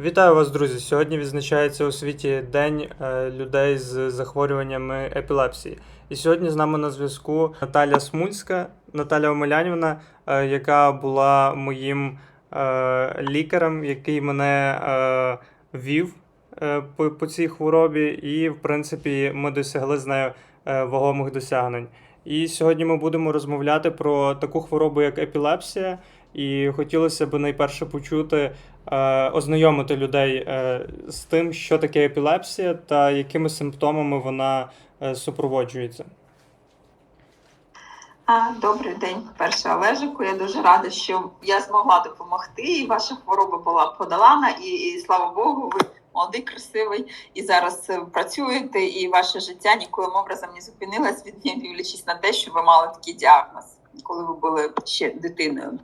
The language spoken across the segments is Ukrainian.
Вітаю вас, друзі! Сьогодні відзначається у світі День е, людей з захворюваннями епілепсії. І сьогодні з нами на зв'язку Наталя Смульська, Наталя Омелянівна, е, яка була моїм е, лікарем, який мене вів по, цій хворобі, і, в принципі, ми досягли з нею вагомих досягнень. І сьогодні ми будемо розмовляти про таку хворобу, як епілепсія. І хотілося б найперше почути, е, ознайомити людей е, з тим, що таке епілепсія та якими симптомами вона е, супроводжується. Добрий день, перше Олежику. Я дуже рада, що я змогла допомогти, і ваша хвороба була подолана, і, і слава Богу, ви молодий, красивий, і зараз працюєте, і ваше життя нікоїм образом не зупинилось, від дивлячись на те, що ви мали такий діагноз, коли ви були ще дитиною.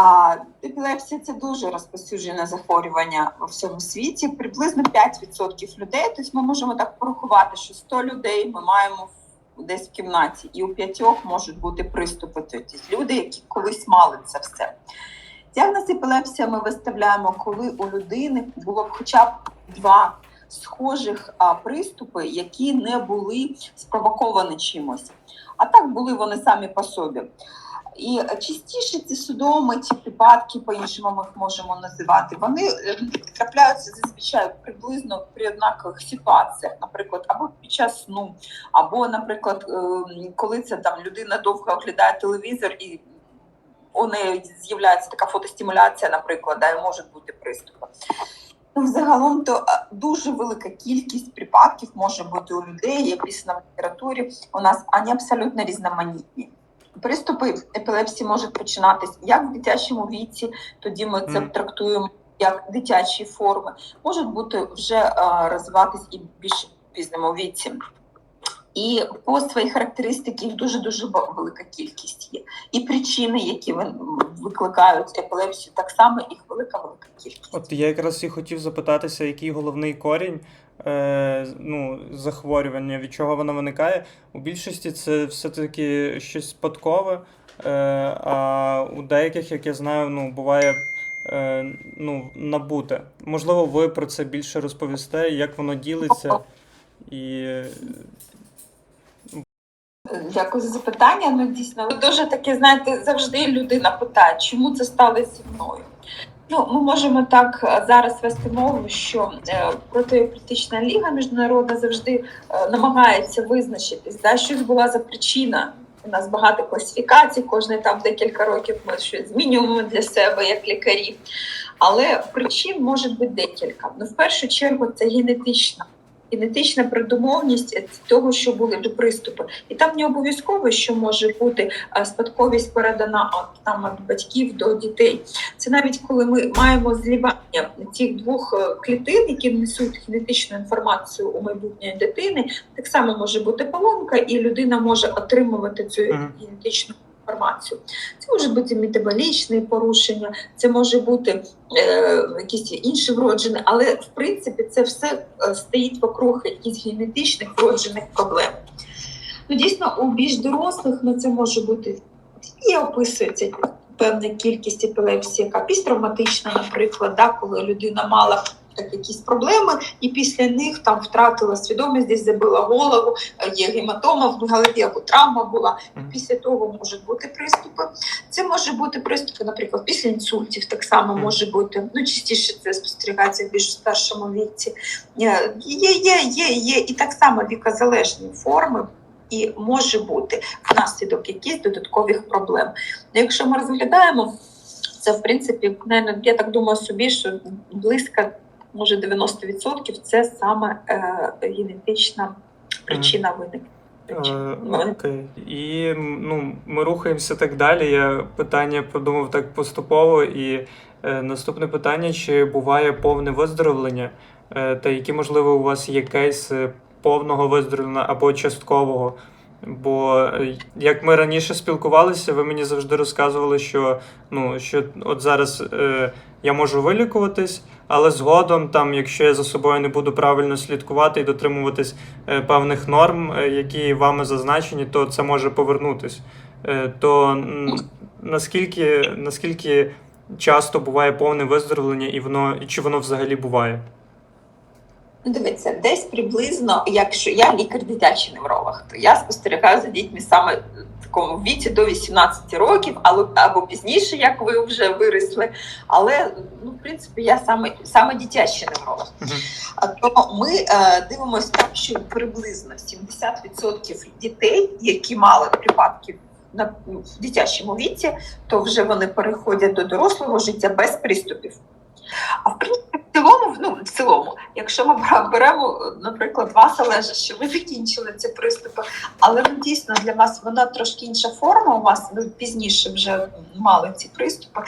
А, епілепсія це дуже розповсюджене захворювання у всьому світі. Приблизно 5% людей. Тобто ми можемо так порахувати, що 100 людей ми маємо десь в кімнаті, і у п'ятьох можуть бути приступи. Тобто люди, які колись мали це все. Діагноз епілепсія ми виставляємо, коли у людини було б хоча б два схожих а, приступи, які не були спровоковані чимось. А так були вони самі по собі. І частіше ці судоми, ці припадки, по-іншому ми їх можемо називати, вони е, трапляються зазвичай приблизно при однакових ситуаціях, наприклад, або під час сну, або, наприклад, е, коли це там людина довго оглядає телевізор і у неї з'являється така фотостимуляція, наприклад, да, і можуть бути приступи. Ну, взагалом, то е, дуже велика кількість припадків може бути у людей, як писано в літературі. У нас вони абсолютно різноманітні. Приступи епілепсії можуть починатись як в дитячому віці, тоді ми це трактуємо як дитячі форми, можуть бути вже розвиватись і в більш пізньому віці. І по своїй характеристики їх дуже дуже велика кількість є. І причини, які викликають епілепсію, так само їх велика велика кількість. От я якраз і хотів запитатися, який головний корінь е, ну, захворювання, від чого воно виникає. У більшості це все-таки щось спадкове, е, а у деяких, як я знаю, ну, буває е, ну, набуте. Можливо, ви про це більше розповісте, як воно ділиться. І Дякую за запитання. Ну дійсно дуже таке, знаєте, завжди людина питає, чому це сталося зі мною. Ну, ми можемо так е, зараз вести мову, що е, протиепілептична ліга міжнародна завжди е, намагається визначитись, да, що була за причина. У нас багато класифікацій, кожне там декілька років ми щось змінюємо для себе як лікарі. Але причин може бути декілька. Ну, в першу чергу, це генетична. Генетична придумовність того, що були до приступи, і там не обов'язково, що може бути е, спадковість передана от, там від батьків до дітей. Це навіть коли ми маємо злівання цих двох е, клітин, які несуть генетичну інформацію у майбутньої дитини, так само може бути поломка, і людина може отримувати цю генетичну інформацію. Це може бути метаболічні порушення, це може бути е, якісь інші вроджені, але в принципі це все е, стоїть вокруг якихось генетичних вроджених проблем. Ну, дійсно, у більш дорослих ну, це може бути і описується певна кількість епілепсії, яка пісттравматична, наприклад, да, коли людина мала так, якісь проблеми, і після них там втратила свідомість, десь забила голову, е, є гематома в голові або травма була. І після того можуть бути приступи. Це може бути приступи, наприклад, після інсультів, так само може бути. Ну, частіше це спостерігається в більш старшому віці. Е, Є, є, є, є і так само віковозалежні форми. І може бути внаслідок якихось додаткових проблем. Ну, Якщо ми розглядаємо, це в принципі, я так думаю собі, що близько, може 90% це саме е, генетична причина виникнення. Е, Окей. І ну, ми рухаємося так далі. Я питання подумав так поступово. І е, наступне питання: чи буває повне виздоровлення? Е, та які, можливо, у вас є кейси повного виздоровлення або часткового? Бо е, як ми раніше спілкувалися, ви мені завжди розказували, що ну що от зараз е, я можу вилікуватись, але згодом, там, якщо я за собою не буду правильно слідкувати і дотримуватись е, певних норм, е, які вами зазначені, то це може повернутись. Е, то наскільки, наскільки часто буває повне виздоровлення, і воно і чи воно взагалі буває? Ну, Дивіться, десь приблизно, якщо я лікар дитячий невролог, то я спостерігаю за дітьми саме в такому віці до 18 років, але або пізніше, як ви вже виросли. Але ну, в принципі, я саме саме дитячий невролог. А То ми е, дивимося так, що приблизно 70% дітей, які мали припадки на ну, в дитячому віці, то вже вони переходять до дорослого життя без приступів. А в принципі, в цілому, ну в цілому, якщо ми беремо, наприклад, вас Олежа, що ви закінчили ці приступи, але ну, дійсно для вас вона трошки інша форма. У вас ви пізніше вже мали ці приступи,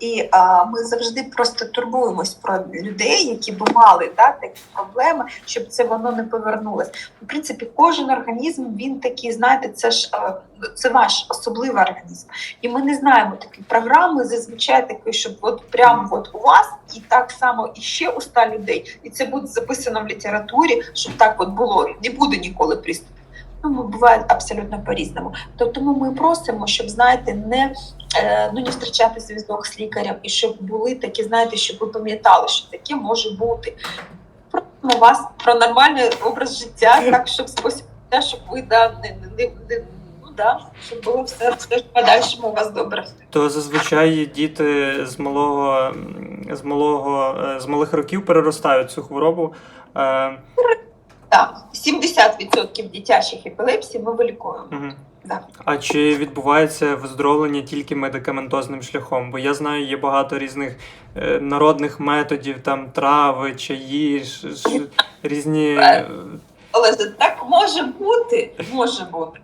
і а, ми завжди просто турбуємось про людей, які б мали да, такі проблеми, щоб це воно не повернулось. В принципі, кожен організм він такий, знаєте, це ж е, це ваш особливий організм. І ми не знаємо такі програми, зазвичай такі, щоб от прямо от у вас і так само і ще у 100 людей. І це буде записано в літературі, щоб так от було. Не буде ніколи приступів. Ну, буває абсолютно по-різному. То тому ми просимо, щоб знаєте, не е, ну не втрачати зв'язок з лікарем, і щоб були такі, знаєте, щоб ви пам'ятали, що таке може бути. Просимо вас про нормальний образ життя, так щоб спосіб щоб ви да, не, не, не, не ну да, щоб було все, все в подальшому у вас добре. То зазвичай діти з малого з малого е, з малих років переростають цю хворобу. Е, Так, 70% дитячих епілепсій ми вилікуємо. мгм. Да. А чи відбувається виздоровлення тільки медикаментозним шляхом? Бо я знаю, є багато різних е, народних методів, там трави, чаї, ш, ш, різні. е, Але так може бути, може бути.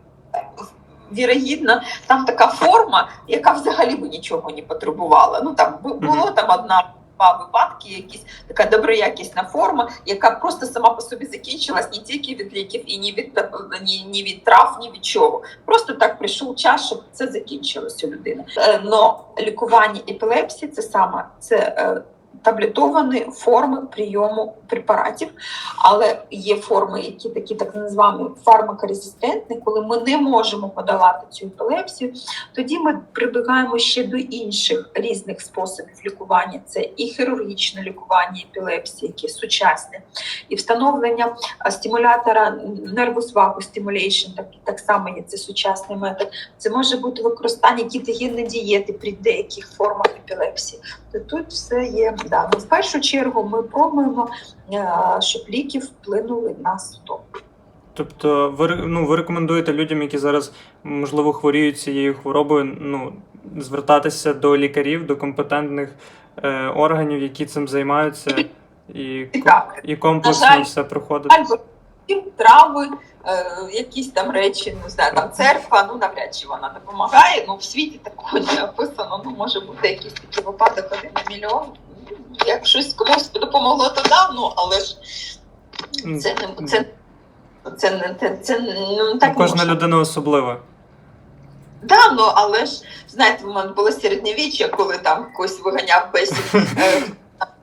Вірогідно, там така форма, яка взагалі би нічого не потребувала. Ну там було там одна. Два випадки, якісь така доброякісна форма, яка просто сама по собі закінчилась не тільки від ліків і ні від ні, ні від трав, ні від чого. Просто так прийшов час, щоб це закінчилось у людини. Е, Но лікування епілепсії це саме це е, таблетовані форми прийому препаратів, але є форми, які такі так називаємо фармакорезистентні, коли ми не можемо подолати цю епілепсію, тоді ми прибігаємо ще до інших різних способів лікування. Це і хірургічне лікування епілепсії, яке сучасне, і встановлення стимулятора vagus stimulation, так, так само є це сучасний метод. Це може бути використання кетогенної дієти при деяких формах епілепсії. То тут все є. Да. Ну, в першу чергу ми пробуємо, е, щоб ліки вплинули на судом. Тобто, ви, ну, ви рекомендуєте людям, які зараз можливо хворіють цією хворобою, ну, звертатися до лікарів, до компетентних е, органів, які цим займаються, і, І так, і комплексно жаль, все проходити. альбо трави, е, якісь там речі, не знаю, там церква, ну навряд чи вона допомагає. Ну в світі такого не описано. Ну може бути якийсь такий випадок один на мільйон. Як щось комусь допомогло, то да, ну але ж це не це. Це не це, це ну, так не Кожна може. людина особлива. Да, ну але ж знаєте, в мене було середньовіччя, коли там когось виганяв бесід, е,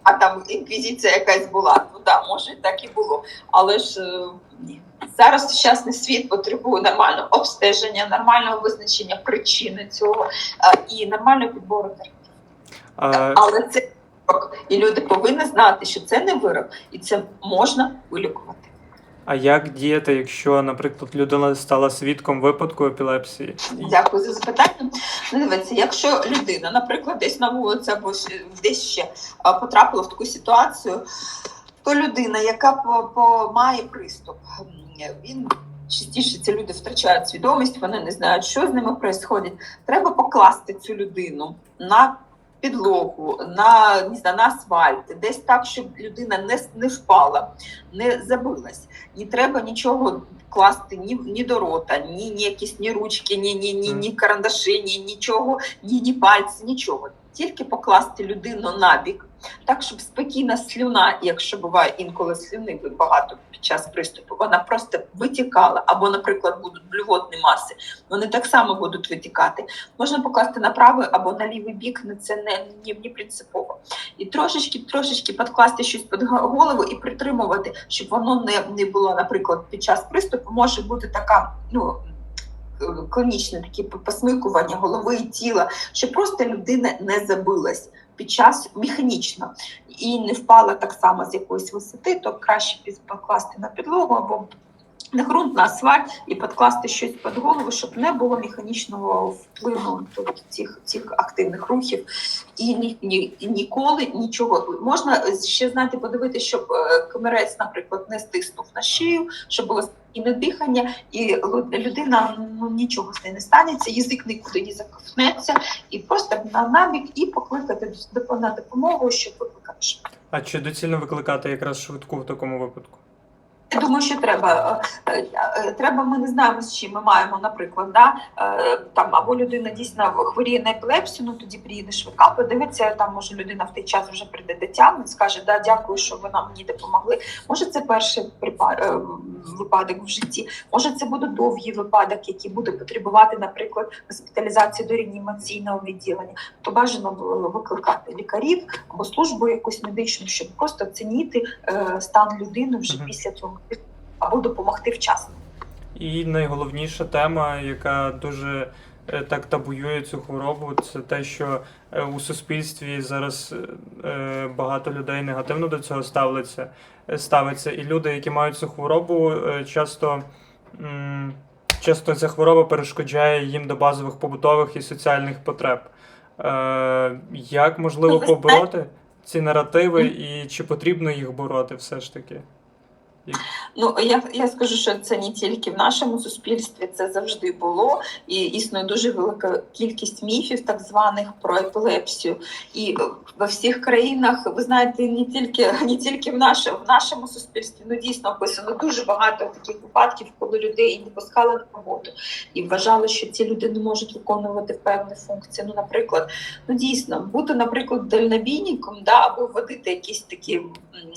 а там інквізиція якась була. Ну да, може так і було. Але ж е, ні. Зараз сучасний світ потребує нормального обстеження, нормального визначення причини цього е, і нормального підбору терапії. Але це вирок, і люди повинні знати, що це не вирок, і це можна вилікувати. а як діяти, якщо, наприклад, людина стала свідком випадку епілепсії? Дякую за запитання. Ну, дивіться, якщо людина, наприклад, десь на вулиці або десь ще потрапила в таку ситуацію, то людина, яка по, по має приступ, він частіше ці люди втрачають свідомість, вони не знають, що з ними відбувається. Треба покласти цю людину на підлогу, на, не знаю, на асфальт, десь так, щоб людина не, не впала, не забилась. Не треба нічого класти ні, ні до рота, ні, ні якісь ні ручки, ні, ні, ні, ні карандаші, ні нічого, ні, ні пальці, нічого. Тільки покласти людину на бік, так, щоб спокійна слюна, якщо буває інколи слюни багато під час приступу, вона просто витікала, або, наприклад, будуть блювотні маси, вони так само будуть витікати. Можна покласти на правий або на лівий бік, це не, не, не принципово. І трошечки, трошечки підкласти щось під голову і притримувати, щоб воно не, не було, наприклад, під час приступу може бути така, ну. клінічне такі посмикування голови і тіла, щоб просто людина не забилась під час механічно. І не впала так само з якоїсь висоти, то краще покласти на підлогу або на ґрунт, на асфальт і підкласти щось під голову, щоб не було механічного впливу цих, цих активних рухів. І ні, ні, ніколи нічого можна ще знаєте, подивитися, щоб е, камерець, наприклад, не стиснув на шию, щоб було спокійне дихання, і людина ну нічого з нею не станеться, язик нікуди не заковтнеться, і просто на набік і покликати на допомогу, щоб викликати швидку. А чи доцільно викликати якраз швидку в такому випадку? Я думаю, що треба. Е, е, Треба, ми не знаємо, з чим ми маємо, наприклад, да? е, там або людина дійсно хворіє на епілепсію, ну тоді приїде швидка, подивиться, там може людина в той час вже прийде до тями, скаже, да, дякую, що ви нам мені допомогли. Може, це перший припа- е, випадок в житті, може, це буде довгий випадок, який буде потребувати, наприклад, госпіталізації до реанімаційного відділення. То бажано було викликати лікарів або службу якусь медичну, щоб просто оцінити е, стан людини вже після цього або допомогти вчасно. І найголовніша тема, яка дуже е, так табуює цю хворобу, це те, що е, у суспільстві зараз е, багато людей негативно до цього ставляться, ставиться. І люди, які мають цю хворобу, часто, часто ця хвороба перешкоджає їм до базових побутових і соціальних потреб. Як можливо Ну, побороти ці наративи, і чи потрібно їх бороти все ж таки? Ну я, я скажу, що це не тільки в нашому суспільстві, це завжди було, і існує дуже велика кількість міфів, так званих про епілепсію. І е, во всіх країнах, ви знаєте, не тільки не тільки в нашому в нашому суспільстві, ну дійсно описано дуже багато таких випадків, коли людей не пускали на роботу і вважали, що ці люди не можуть виконувати певні функції. Ну, наприклад, ну дійсно бути, наприклад, дальнобійником, да, або водити якісь такі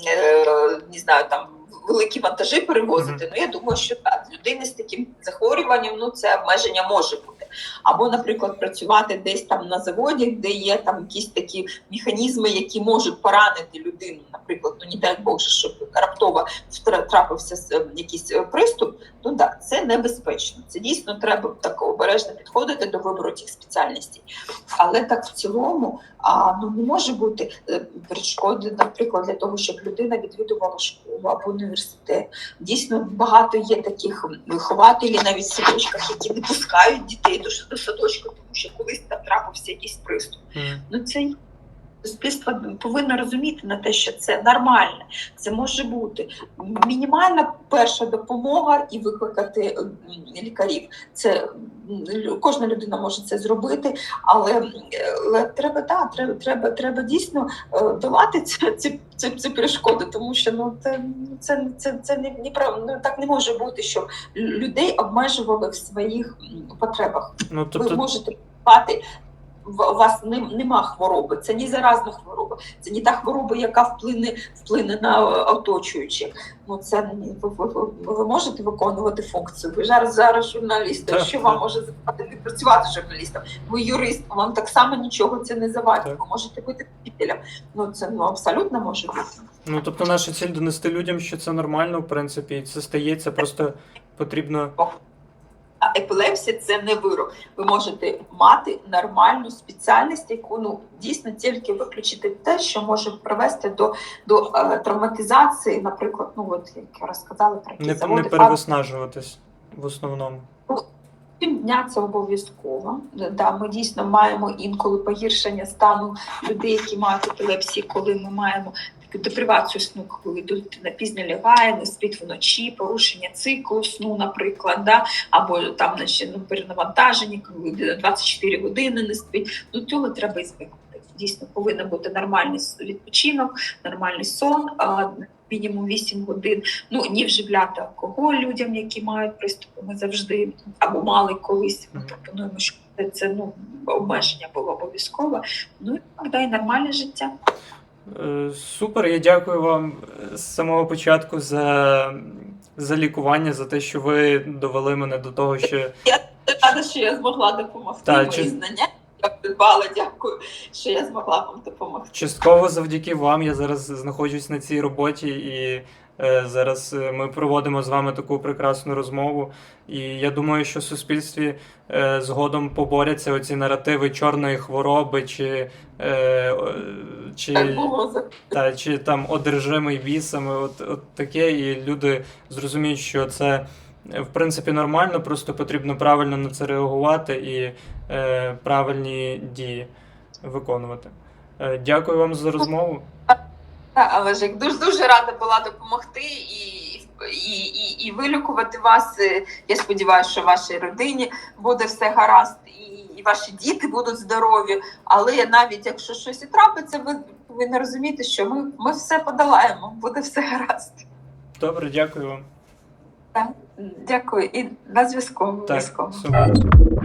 е, не знаю там. Великі вантажі перевозити. Ну я думаю, що так людини з таким захворюванням ну це обмеження може бути. Або, наприклад, працювати десь там на заводі, де є там якісь такі механізми, які можуть поранити людину. Наприклад, ну не дай Боже, щоб раптово трапився с- е, якийсь е, приступ. Ну так, це небезпечно. Це дійсно треба так обережно підходити до вибору тих спеціальностей. Але так в цілому а, ну не може бути е, перешкоди, наприклад, для того, щоб людина відвідувала школу або університет. Дійсно, багато є таких вихователів навіть в садочках, які не пускають дітей до, до садочку, тому що колись там трапився якийсь приступ. Mm. Ну це суспільство повинно розуміти на те, що це нормально, це може бути мінімальна перша допомога і викликати лікарів. Це кожна людина може це зробити, але, але треба, да, треба, треба, треба дійсно е, долати ці, ці, ці, ці перешкоди, тому що ну це це, це, це не, не ну, так не може бути, щоб людей обмежували в своїх потребах Ну, ви тобто, можете працювати. У вас нем- нема хвороби, це не заразна хвороба, це не та хвороба, яка вплине вплине на е, оточуючих. Ну це не- ви, ви, ви, можете виконувати функцію. Ви зараз зараз журналіст, Так, що вам може завадити працювати журналістом? Ви юрист, вам так само нічого це не завадить. Ви можете бути вчителем. Ну це ну абсолютно може бути. Ну, тобто, наша ціль донести людям, що це нормально, в принципі, і це стається, просто потрібно. А епілепсія це не вирок. Ви можете мати нормальну спеціальність, яку ну дійсно тільки виключити те, що може привести до, до е, травматизації, наприклад, ну от як я розказала про Не, заводи. не перевиснажуватись в основному. Пів дня це обов'язково. Да, ми дійсно маємо інколи погіршення стану людей, які мають епілепсії, коли ми маємо таку депривацію сну, коли дитина пізно лягає, не спить вночі, порушення циклу сну, наприклад, да, або там ну, перенавантаження, коли людина 24 години не спить. До цього треба ізбігати. Дійсно, повинен бути нормальний відпочинок, нормальний сон. Мінімум 8 годин. Ну не вживляти алкоголь людям, які мають приступи. Ми завжди або мали колись. Ми пропонуємо, щоб це, ну обмеження було обов'язково. Ну і так далі нормальне життя. Е, Супер, я дякую вам е, з самого початку за, за лікування, за те, що ви довели мене до того, що я Рада, що я змогла допомогти. Так, Мої чи- знання я придбала. Дякую, що я змогла вам допомогти. частково завдяки вам я зараз знаходжусь на цій роботі і Е, Зараз ми проводимо з вами таку прекрасну розмову, і я думаю, що в суспільстві е, згодом поборяться оці наративи чорної хвороби чи, е, Так чи, було та, чи там одержимий бісами, от, от таке, і люди зрозуміють, що це е, в принципі нормально, просто потрібно правильно на це реагувати і е, правильні дії виконувати. Е, дякую вам за розмову. Але ж як дуже дуже рада була допомогти і, і, і, і вилікувати вас. Е, Я сподіваюся, що в вашій родині буде все гаразд, ваші діти будуть здорові. Але навіть якщо щось і трапиться, ви повинні розуміти, що ми, ми все подолаємо, буде все гаразд. Добре, дякую вам. Дякую і на зв'язку. Так.